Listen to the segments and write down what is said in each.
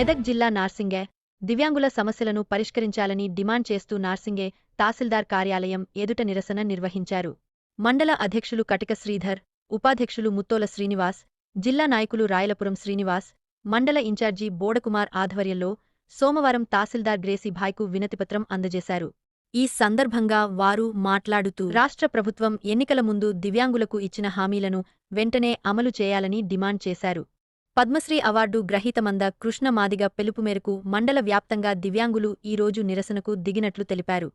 మెదక్ జిల్లా నార్సింగే. దివ్యాంగుల సమస్యలను పరిష్కరించాలని డిమాండ్ చేస్తూ నార్సింగే తహసీల్దార్ కార్యాలయం ఎదుట నిరసన నిర్వహించారు. మండల అధ్యక్షులు కటిక శ్రీధర్ ఉపాధ్యక్షులు ముత్తోల శ్రీనివాస్ జిల్లా నాయకులు రాయలపురం శ్రీనివాస్ మండల ఇన్ఛార్జి బోడకుమార్ ఆధ్వర్యంలో సోమవారం తహసీల్దార్ గ్రేసీ భాయ్కు వినతిపత్రం అందజేశారు. ఈ సందర్భంగా వారు మాట్లాడుతూ రాష్ట్ర ప్రభుత్వం ఎన్నికల ముందు దివ్యాంగులకు ఇచ్చిన హామీలను వెంటనే అమలు చేయాలని డిమాండ్ చేశారు. పద్మశ్రీ అవార్డు గ్రహీతమంద కృష్ణ మాదిగ పిలుపు మేరకు మండల వ్యాప్తంగా దివ్యాంగులు ఈ రోజు నిరసనకు దిగినట్లు తెలిపారు.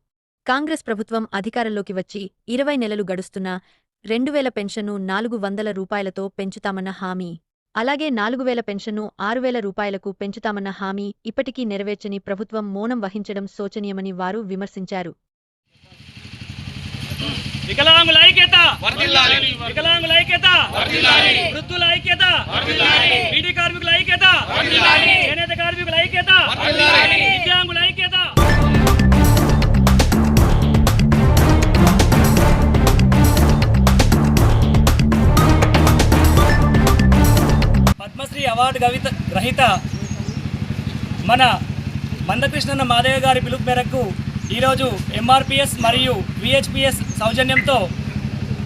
కాంగ్రెస్ ప్రభుత్వం అధికారంలోకి వచ్చి ఇరవై నెలలు గడుస్తున్నా రెండువేల పెన్షన్ను నాలుగు వందల రూపాయలతో పెంచుతామన్న హామీ. అలాగే నాలుగు వేల పెన్షన్ను ఆరు వేల రూపాయలకు పెంచుతామన్న హామీ ఇప్పటికీ నెరవేర్చని ప్రభుత్వం మౌనం వహించడం శోచనీయమని వారు విమర్శించారు. వికలాంగుల ఐక్యత వికలాంగుల ఐక్యత. వృద్ధుల ఐక్యత. బీడీ కార్మికుల ఐక్యత. చేనేత కార్మికుల ఐక్యత. దివ్యాంగుల ఐక్యత పద్మశ్రీ అవార్డు గవిత గ్రహీత మన మందకృష్ణన్న మాదేవ గారి పిలుపు మేరకు ఈరోజు ఎంఆర్పిఎస్ మరియు విహెచ్పిఎస్ సౌజన్యంతో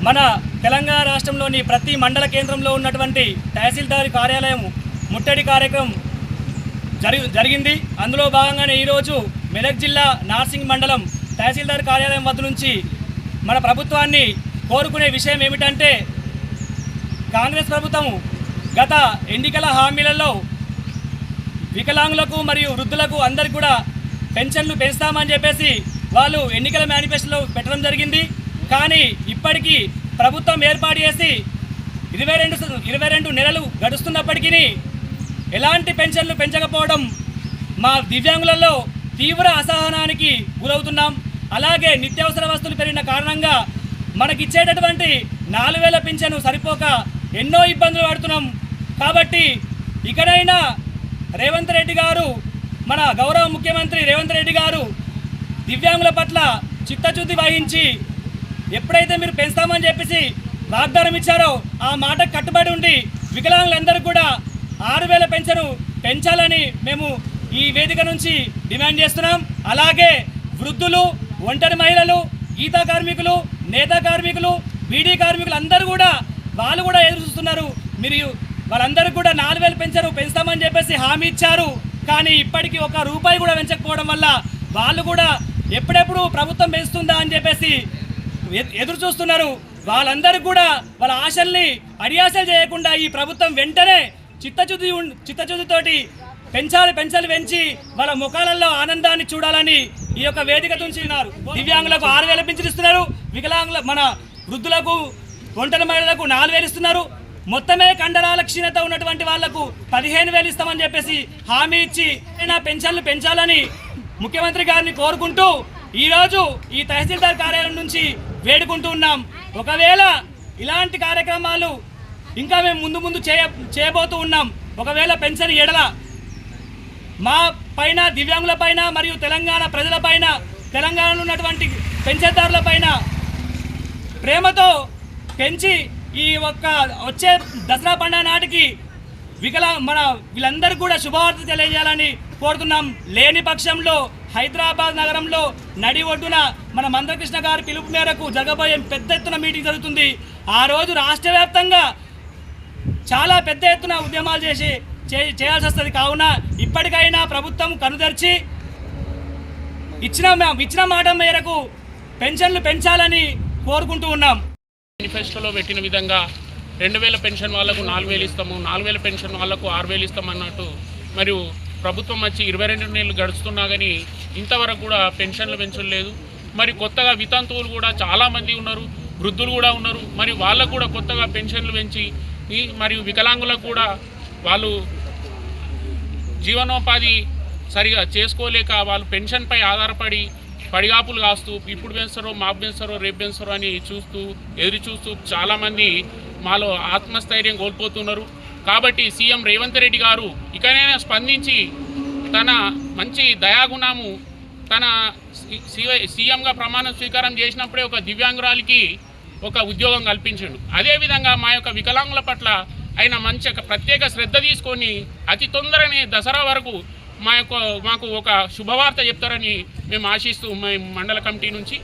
మన తెలంగాణ రాష్ట్రంలోని ప్రతి మండల కేంద్రంలో ఉన్నటువంటి తహసీల్దార్ కార్యాలయం ముట్టడి కార్యక్రమం జరి జరిగింది. అందులో భాగంగానే ఈరోజు మెదక్ జిల్లా నార్సింగ్ మండలం తహసీల్దార్ కార్యాలయం వద్ద నుంచి మన ప్రభుత్వాన్ని కోరుకునే విషయం ఏమిటంటే కాంగ్రెస్ ప్రభుత్వం గత ఎన్నికల హామీలలో వికలాంగులకు మరియు వృద్ధులకు అందరికి కూడా పెన్షన్లు పెంచుతామని చెప్పేసి వాళ్ళు ఎన్నికల మేనిఫెస్టోలో పెట్టడం జరిగింది. కానీ ఇప్పటికీ ప్రభుత్వం ఏర్పాటు చేసి ఇరవై రెండు ఇరవై రెండు నెలలు గడుస్తున్నప్పటికీ ఎలాంటి పెన్షన్లు పెంచకపోవడం మా దివ్యాంగులలో తీవ్ర అసహనానికి గురవుతున్నాం. అలాగే నిత్యావసర వస్తువులు పెరిగిన కారణంగా మనకిచ్చేటటువంటి నాలుగు వేల పింఛను సరిపోక ఎన్నో ఇబ్బందులు పడుతున్నాం. కాబట్టి ఇకనైనా రేవంత్ రెడ్డి గారు మన గౌరవ ముఖ్యమంత్రి రేవంత్ రెడ్డి గారు దివ్యాంగుల పట్ల చిత్తశుద్ధి వహించి ఎప్పుడైతే మీరు పెంచుతామని చెప్పేసి వాగ్దానం ఇచ్చారో ఆ మాట కట్టుబడి ఉండి వికలాంగులందరూ కూడా ఆరు వేల పెన్షను పెంచాలని మేము ఈ వేదిక నుంచి డిమాండ్ చేస్తున్నాం. అలాగే వృద్ధులు ఒంటరి మహిళలు ఈత కార్మికులు నేత కార్మికులు బీడీ కార్మికులు అందరూ కూడా వాళ్ళు కూడా ఎదురు చూస్తున్నారు. మీరు వాళ్ళందరూ కూడా నాలుగు వేలు పెంచారు పెంచుతామని చెప్పేసి హామీ ఇచ్చారు. కానీ ఇప్పటికీ ఒక రూపాయి కూడా పెంచకపోవడం వల్ల వాళ్ళు కూడా ఎప్పుడెప్పుడు ప్రభుత్వం పెంచుతుందా అని చెప్పేసి ఎదురు చూస్తున్నారు. వాళ్ళందరూ కూడా వాళ్ళ ఆశల్ని అడియాసలు చేయకుండా ఈ ప్రభుత్వం వెంటనే చిత్తశుద్ధి ఉన్- చిత్తశుద్ధితోటి పెంచాలి పెంచాలి పెంచి వాళ్ళ ముఖాలలో ఆనందాన్ని చూడాలని ఈ యొక్క వేదిక తుంచినారు దివ్యాంగులకు ఆరు వేల పెంచిస్తున్నారు వికలాంగుల మన వృద్ధులకు ఒంటరి మహిళలకు నాలుగు వేలు ఇస్తున్నారు. మొత్తమే కండరాల క్షీణత ఉన్నటువంటి వాళ్ళకు పదిహేను వేలు ఇస్తామని చెప్పేసి హామీ ఇచ్చి నా పెన్షన్లు పెంచాలని ముఖ్యమంత్రి గారిని కోరుకుంటూ ఈరోజు ఈ తహసీల్దార్ కార్యాలయం నుంచి వేడుకుంటూ ఉన్నాం. ఒకవేళ ఇలాంటి కార్యక్రమాలు ఇంకా మేము ముందు ముందు చేయ చేయబోతూ ఉన్నాం. ఒకవేళ పెన్షన్ ఎడల మా పైన దివ్యాంగుల పైన మరియు తెలంగాణ ప్రజల పైన తెలంగాణలో ఉన్నటువంటి పెన్షన్దారుల పైన ప్రేమతో పెంచి ఈ ఒక్క వచ్చే దసరా పండుగ నాటికి వికల మన వీళ్ళందరూ కూడా శుభవార్త తెలియజేయాలని కోరుతున్నాం. లేని పక్షంలో హైదరాబాద్ నగరంలో నడి ఒడ్డున మన మందకృష్ణ గారి పిలుపు మేరకు జరగబోయే పెద్ద ఎత్తున మీటింగ్ జరుగుతుంది. ఆ రోజు రాష్ట్ర వ్యాప్తంగా చాలా పెద్ద ఎత్తున ఉద్యమాలు చేసి చే- చేయాల్సి వస్తుంది. కావున ఇప్పటికైనా ప్రభుత్వం కనుదర్చి ఇచ్చిన ఇచ్చిన మాట మేరకు పెన్షన్లు పెంచాలని కోరుకుంటూ ఉన్నాం. మేనిఫెస్టోలో పెట్టిన విధంగా రెండు వేల పెన్షన్ వాళ్ళకు నాలుగు వేలు ఇస్తాము నాలుగు వేల పెన్షన్ వాళ్ళకు ఆరు వేలు ఇస్తాం అన్నట్టు మరియు ప్రభుత్వం వచ్చి ఇరవై రెండు నెలలు గడుస్తున్నా కానీ ఇంతవరకు కూడా పెన్షన్లు పెంచలేదు మరి కొత్తగా వితంతువులు కూడా చాలామంది ఉన్నారు వృద్ధులు కూడా ఉన్నారు. మరి వాళ్ళకు కూడా కొత్తగా పెన్షన్లు పెంచి మరియు వికలాంగులకు కూడా వాళ్ళు జీవనోపాధి సరిగా చేసుకోలేక వాళ్ళు పెన్షన్పై ఆధారపడి పడిగాపులు కాస్తూ ఇప్పుడు పెంచుతారో మాపు పెంచుతారో రేపు పెంచరో అని చూస్తూ ఎదురు చూస్తూ చాలామంది మాలో ఆత్మస్థైర్యం కోల్పోతున్నారు. కాబట్టి సీఎం రేవంత్ రెడ్డి గారు ఇకనైనా స్పందించి తన మంచి దయాగుణము తన సి- సీఎంగా ప్రమాణ స్వీకారం చేసినప్పుడే ఒక దివ్యాంగురాలికి ఒక ఉద్యోగం కల్పించాడు. అదేవిధంగా మా యొక్క వికలాంగుల పట్ల ఆయన మంచి ఒక ప్రత్యేక శ్రద్ధ తీసుకొని అతి తొందరనే దసరా వరకు మా యొక్క మాకు ఒక శుభవార్త చెప్తారని మేము ఆశిస్తూ మండల కమిటీ నుంచి